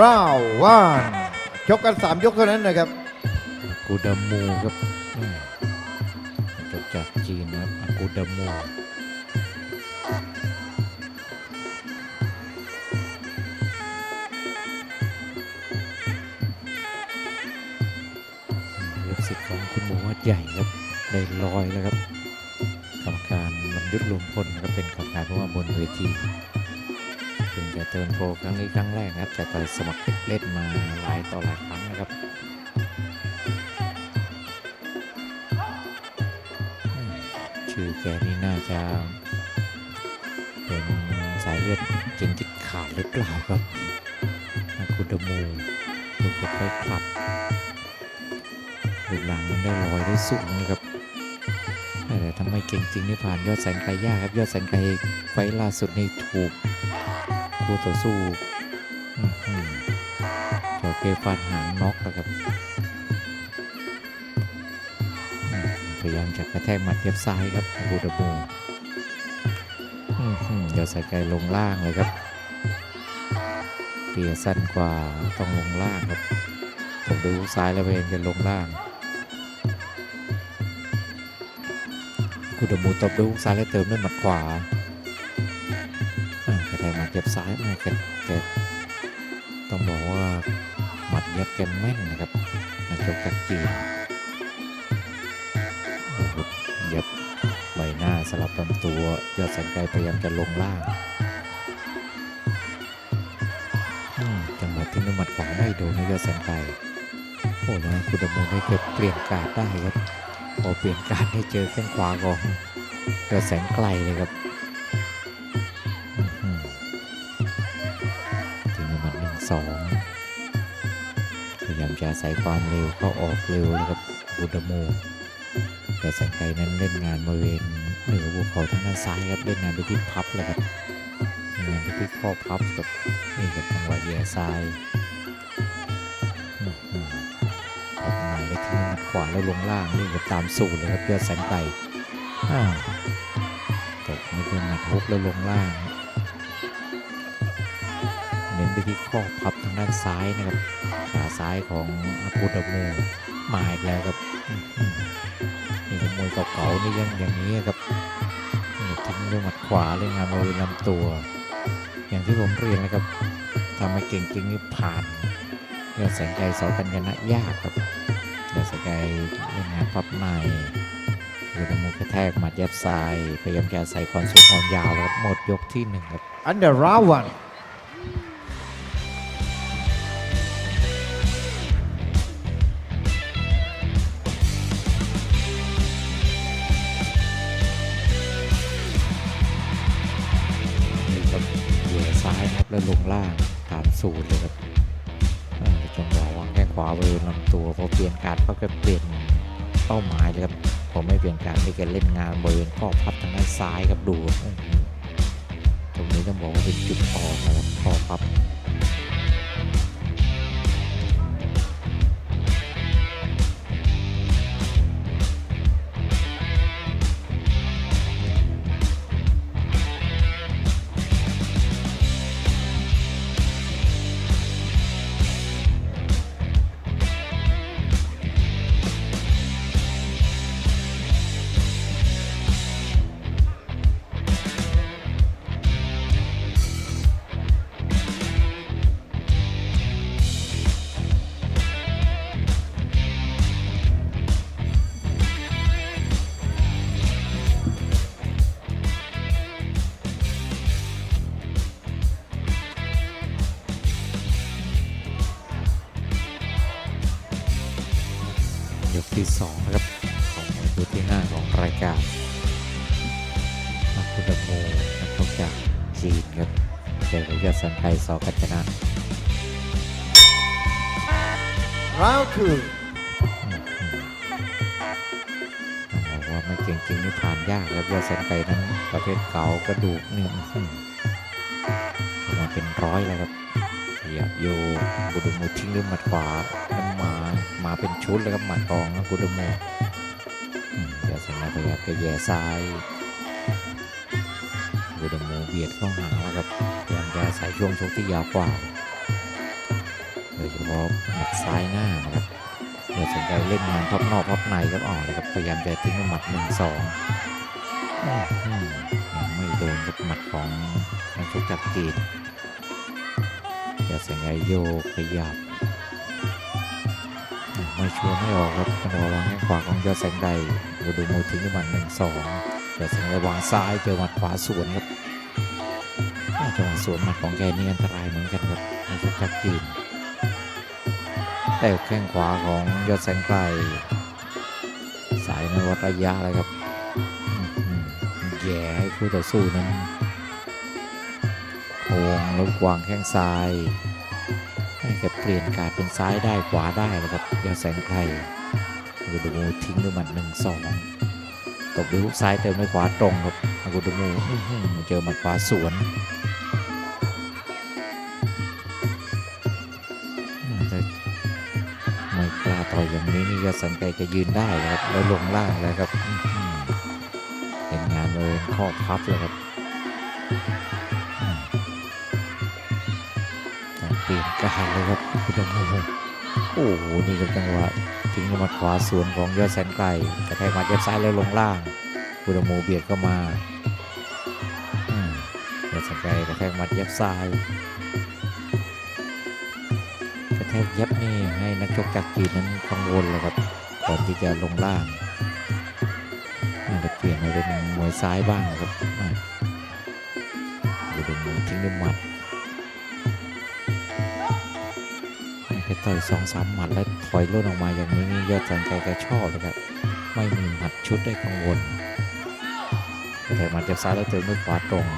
round one ชกกัน 3 ยกเท่านั้นนะครับ กูดามูครับอืมจบจากจีนนะครับอากูดามูลูกศิษย์ของคุณหมูวัดใหญ่ครับได้ลอยแล้วครับกรรมการมันยุทธรวมพลนะครับเป็นกรรมการเพราะว่าบนเวที เพิ่งจะเติร์นโปรครั้งนี้ครั้งแรกครับจะต่อยสมัครเล่นมาหลายต่อหลายครั้งนะครับชื่อแกนี่น่าจะเป็นสายเลือดเจงกิดขาดหรือเปล่าครับอากุดมูดูจะค่อยๆขับรูปร่างมันได้ลอยได้สูงนะครับแต่ทำไมเก่งจริงนี่ผ่านยอดแสนไกลยากครับยอดแสนไกลไฟล์ล่าสุดนี่ถูก คู่ต่อสู้จอเกฟันหางน็อกแล้วครับ พยายามจะกระแทกหมัดเย็บซ้ายครับบูดาบูอื้อหือเดี๋ยวใส่ไกลลงล่างเลยครับเปียสั้นกว่าต้องลงล่างครับผมดูซ้ายแล้วพยายามจะลงล่างบูดาบูตบดูซ้ายแล้วเติมด้วยหมัดขวา แกมัดเย็บซ้ายม่แกแกต้องบอกว่าหมัดเย็บแกแม่นนะครับนักชกจากจีนเยับใบหน้าสลับลำตัวยอดแสนไกลพยายามจะลงล่างจังหวะที่นุ่มหมัดขวาไม่โดนยอดแสนไกลโอ้นะคุณดำรงได้เกิดเปลี่ยนการได้ครับพอเปลี่ยนการได้เจอแข้งขวาของยอดแสนไกลเลยครับ สองพยายามจะอาศัยความเร็วเข้าออกเร็วนะครับบุดาโมแต่แสงไกนั้นเล่นงานบริเวณเหนือภูเขาทางด้านซ้ายครับเล่นงานไปที่พับเลยครับเล่นงานไปที่ข้อพับกับนี่กับจังหวะแย่ซ้ายออกมาแล้วทิ้งมัดขวาแล้วลงล่างนี่กับตามสูตรเลยครับยอดแสงไกลอ้าวตกไม่เป็นหมัดฮุกแล้วลงล่าง ไปที่ข้อพับทางด้านซ้ายนะครับขาซ้ายของอากูดาโมมาอีกแล้วครับนี่ขโมยเก่าๆนี่ยังอย่างนี้ครับทิ้งด้วยหมัดขวาเลยงานบริเวณลำตัว อย่างที่ผมเรียนนะครับทำให้เก่งจริงนี่ผ่านยอดแสงไกลสอกันชนะยากครับยอดแสงไกลเล่นงานพับในอยูดมูกระแทกหมัดยับซ้ายพยายามจะใส่ความสูงความยาวแล้วครับหมดยกที่หนึ่งครับ under round one แล้วลงล่างฐานสูตรเลยครับจังหวะวางแข้งขวาบริเวณลำตัวพอเปลี่ยนการก็จะเปลี่ยนเป้าหมายเลยครับผมไม่เปลี่ยนการดนี่แกเล่นงานบริเวณข้อพับทางด้านซ้ายครับดูตรงนี้ต้องบอกว่าเป็นจุดอ่อนนะครับข้อพับ ที่สองนะครับของมวยคู่ที่ห้าของรายการนักพุทธโมนักชกจากจีนครับเจอกับยอดสันไทยสอกัญจนะ round two ต้องบอกว่าไม่เก่งจริงนี่ผ่านยากครับยอดแสนไกลนั้นประเภทเก่ากระดูกเนี่ยอื้อหือประมาณเป็นร้อยแล้วครับขยับโยกุดโมทิ้งด้วยหมัดขวาน้ำห มามาเป็นชุดเลยครับหมัดทองนะกุดโมอืมยอดแสนไกลพยายามจะแย่ซ้ายกุดโมเบียดเข้าหาแล้วครับพยายามจะใส่ช่วงชกที่ยาวกว่าโดยเฉพาะหมัดซ้ายหน้านะครับเดี๋ยวสนใจเล่นงานท็อปนอกท็อปในครับอ๋อนะครับพยายามจะทิ้งหมัดหนึ่งสองยังไม่โดนกับหมัดของนักชกจากจีนเดี๋ยวสัญญาโยกขยับอืม ไม่ชัวร์ไม่ออกครับจังหวะวางแข้งขวาของยอดแสงไกรดูดูมือทิ้งด้วยหมัดหนึ่งสองเดี๋ยวสัญญาวางซ้ายเจอหมัดขวาสวนครับจังหวะสวนหมัดของแกนี่อันตรายเหมือนกันครับในชุดจากจีนแต่แข้งขวาของยอดแสงไกลสายไม่วัดระยะเลยครับแย่ให้คู่ต่อสู้นั้นโค้งแล้ววางแข้งซ้าย แกเปลี่ยนการเป็นซ้ายได้ขวาได้นะครับยอดแสงไกลดูดูมูทิ้งด้วยหมัดหนึ่งสองตบด้วยฮุกซ้ายเติมด้วยขวาตรงครับอากูดูมูเจอหมัดขวาสวนมแต่ไม่กล้าต่อยอย่างนี้นี่ก็สังเกตจะยืนได้นะครับ แล้วลงล่างแล้วครับเป็นงานเลยข้อพับเลยครับ ลี่ยนการเลยครับคุณดมโโอ้โหนี่ก็จังหวะทิ้งหมัดขวาสวนของยอดแสนไกลกระแทกมัดเย็บซ้ายแล้วลงล่างคุณดมเบียดเข้ามาอยอดแสนไกลกระแทกมัดเย็บซ้ายกระแทกยับนี่ให้นักชกจากจีนนั้นกังวลเลยครับก่อนที่จะลงล่างอาจจะเปลี่ยนมาเป็นมวยซ้ายบ้างครับอะดูดูมือทิ้งด้วยหมัด ให้แค่ต่อยสองสามหมัดแล้วถอยล่นออกมาอย่างนี้นี่ยอดสันใจแกชอบเลยครับไม่มีหมัดชุดได้กังวลแทกหมัดจากซ้ายแล้วเติมด้วยขวาตรงม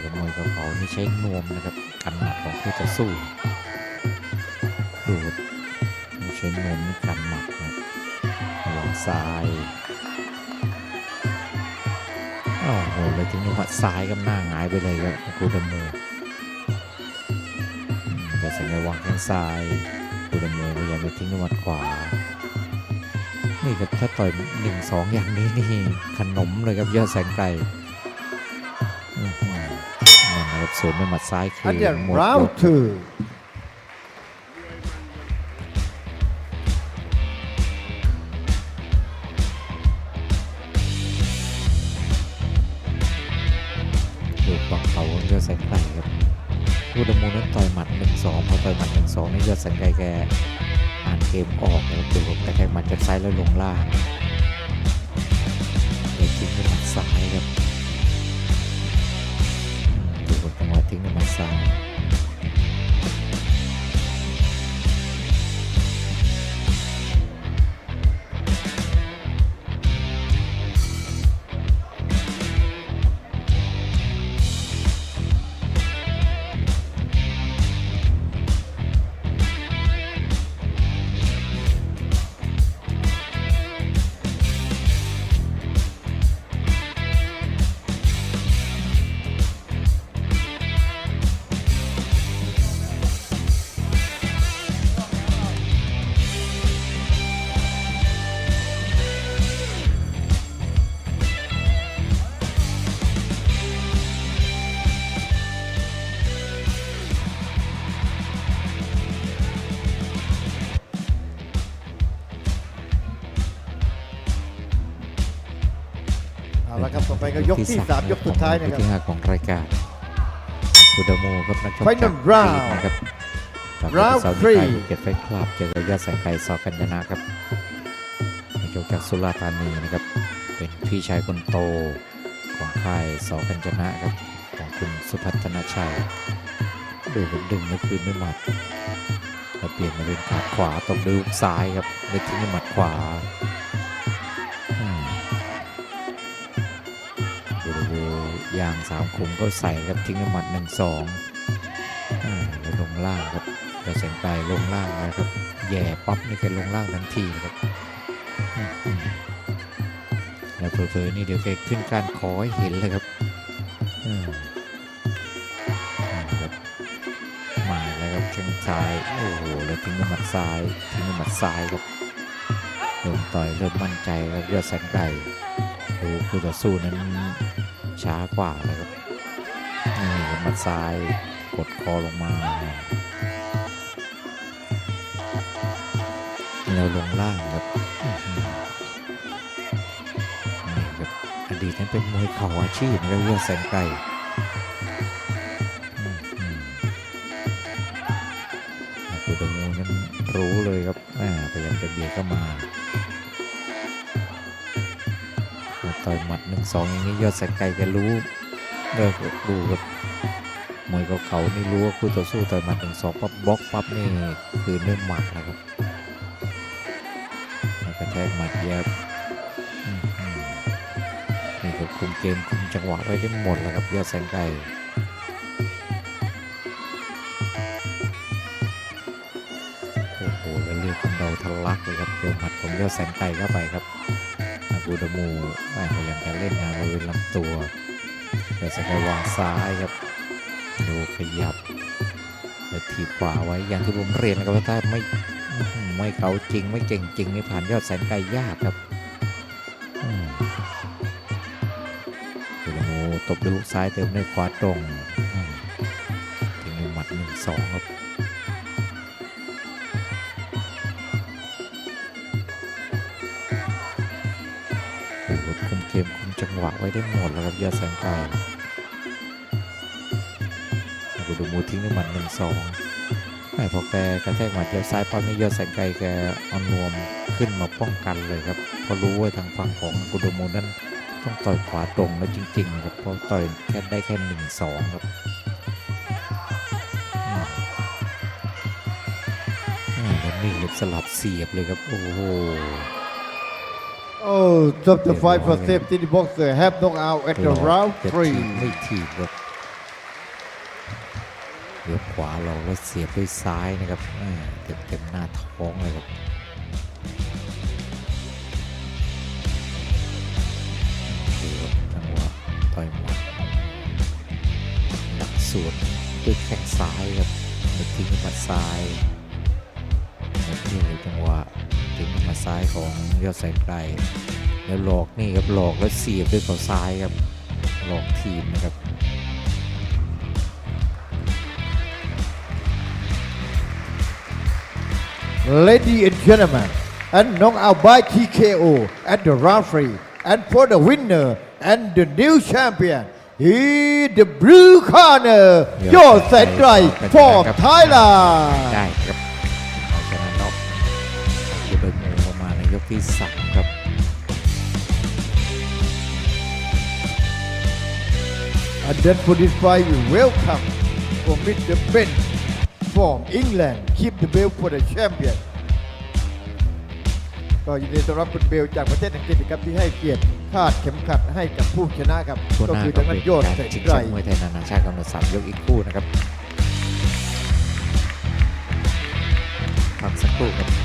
แต่มวยกับเขานี่ใช้นวมนะครับกันหมัดของคู่ต่อสู้ดูดไม่ใช้นวมนี่กันหมัดนะหลังซ้ายโอ้โหเลยถึงหมัดซ้ายกับหน้าหงายไปเลยครับคูดมโมอืม แต่สังเกตวางแข้งซ้ายคูดมโมพยายามจะทิ้งด้วยหมัดขวา นี่ครับถ้าต่อยหนึ่งสองอย่างนี้นี่ขนมเลยครับยอดแสงไกลอื้อหือนั่นนะครับสวนด้วยหมัดซ้ายคือันอเดียหมด round ยก two ดู สองพอต่อยหมัดหนึ่งสองนี่ยอดแสงไกลแกอ่านเกมออกแล้วดูแต่แค่หมัดจากซ้ายแล้วลงล่างเลยทิ้งด้วยหมัดซ้ายครับ เอาละครับต่อไปก็ยกที่สามยกสุดท้ายนะครับที่ห้าของรายการคูดาโมครับนักชก Final จาก round จีนนะครับ Round สาว three ไทยเกียรติไฟคลับเจอกับยอดแสงไกรสอกันยนะครับนักชกจากสุราษฎร์ธานีนะครับ เป็นพี่ชายคนโตของค่ายสอกันจนะครับของคุณสุพัฒนชัยดูผมดึงเมื่อคืนด้วยหมัดแล้วเปลี่ยนมาเป็นขาขวาตบด้วยฮุกซ้ายครับแล้วทิ้งด้วยหมัดขวา ยางสามขุมก็ใส่ครับทิ้งน้ำมันหนึ่งสองอ่าแล้วลงล่างครับกระแสงไกลลงล่างนะครับแย่ปั๊บนี่ก็ลงล่างทันทีครับอืมอืมแล้วเผลอๆนี่เดี๋ยวแกขึ้นการขอให้เห็นเลยครับอืมอ่าครับมาแล้วครับแข้งซ้ายโอ้โหแล้วทิ้งน้ำมันซ้ายทิ้งน้ำมันซ้ายครับเริ่มต่อยเริ่มมั่นใจครับยอดแสงไกลดูคู่ต่อสู้นั้น ช้ากว่าเลยครับนี่มัดซ้ายกดคอลงมาแล้วลงล่างครับนี่ครับอดีตนั้นเป็นมวยเข่าอาชีพนะครับยอดแสนไกลอื้อหืออากุดมูนั้นรู้เลยครับอ่พยายามจะเบียดเข้ามา ต่อยหมัดหนึ่งสองอย่างนี้ยอดแสนไกลแกรู้เลิกดูครับมวยเขาเขานี่รู้ว่าคู่ต่อสู้ต่อยหมัดหนึ่งสองปั๊บบล็อกปั๊บนี่คือเนื้อหมัดนะครับแล้วกระแทกหมัดเย็บอื้อหือนี่ก็คุมเกมคุมจังหวะไว้ได้หมดแล้วครับยอดแสนไกลโอ้โหแล้วเลือดกำเดาทะลักเลยครับเจอหมัดของยอดแสนไกลเข้าไปครับ อากูดามูแม่พยายามจะเล่นงานบริเวณลำตัวแต่สกายวางซ้ายครับดูขยับแล้วทีบขวาไว้อย่างที่ผมเรียนนะครับว่าถ้าไม่ไม่เขาจริงไม่เก่งจริงนี่ผ่านยอดแสนไกลยากครับอืมกูดามูตบด้วยลูกซ้ายเติมด้วยขวาตรงอืมทิ้งหมัดหนึ่งสองครับ จังหวะไว้ได้หมดแล้วครับยอดแสนไกลกูดูมูทิ้งด้วยมัดหนึ่งสองไม่พอแกกระแทกหมัดเดียวซ้ายปั๊บนี่ยอดแสนไกลแกเอานวมขึ้นมาป้องกันเลยครับเพราะรู้ว่าทางฝั่งของกูดูมูนั้นต้องต่อยขวาตรงแล้วจริงๆครับเพราะต่อยแค่ได้แค่หนึ่งสองครับแล้วนี่สลับเสียบเลยครับโอ้โห Oh, top the fight for safety. The boxer have knocked out at the หลอก round จะ three. ถีบไม่ถีบครับเดี๋ยวขวาเราแล้วเสียบด้วยซ้ายนะครับเต็มเต็มๆหน้าท้องเลยครับดูครับจังหวะต่อยหมัดดักสวนด้วยแข้งซ้ายครับแล้วทิ้งหมัดซ้ายแล้วนี่เลยจังหวะ ทิ้งหมัดซ้ายของยอดแสนไกลแล้วหลอกนี่ครับหลอกแล้วเสียบด้วยเขาซ้ายครับหลอกทีมนะครับ Ladies and gentlemen, and knocked out by TKO at the round three. And for the winner and the new champion, he the blue corner, your set right from Thailand. ได้ครับเอ ออกมาในยกที่สามครับ And then for this fight, we welcome for Mr. Ben from England. Keep the belt for the champion. ก็ยินดีต้อนรับคุณเบลจากประเทศอังกฤษนะครับที่ให้เกียรติคาดเข็มขัดให้กับผู้ชนะครับช่วงก็หน้าคือก็ทางเป็ด้านนยอดการแสนชิงไกแชรมป์มวยไทยนานาชาติกำหนดสามยกอีกคู่นะครับพักสักครู่ครับ